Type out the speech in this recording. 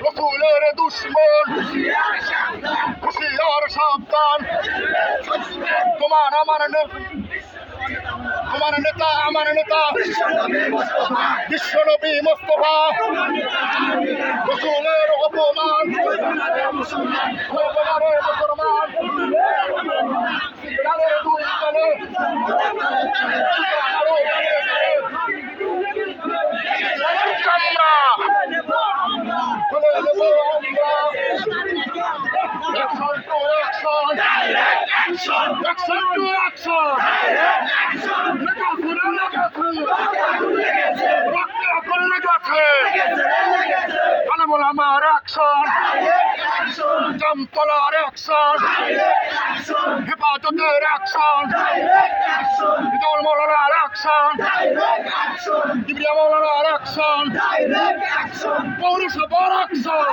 রসুলের দুশ্মন হুশিয়ার সাবধান তোমার আমার তোমার নেতা আমার নেতা বিশ্বনবী মোস্তফা রসুলের অপমান মুসলমানের মুসলমান দুই তলে আমরা তুলে নেব আমরা action to action action to action লেখাপড়া লেগেছে রক্তে আপন লেগেছে আলমুল আমার অ্যাকশন জামতলার অ্যাকশন হেফাজতের অ্যাকশন হিদুল মৌলানার অ্যাকশন ইব্রিয়া মৌলানার অ্যাকশন পৌরসভার অ্যাকশন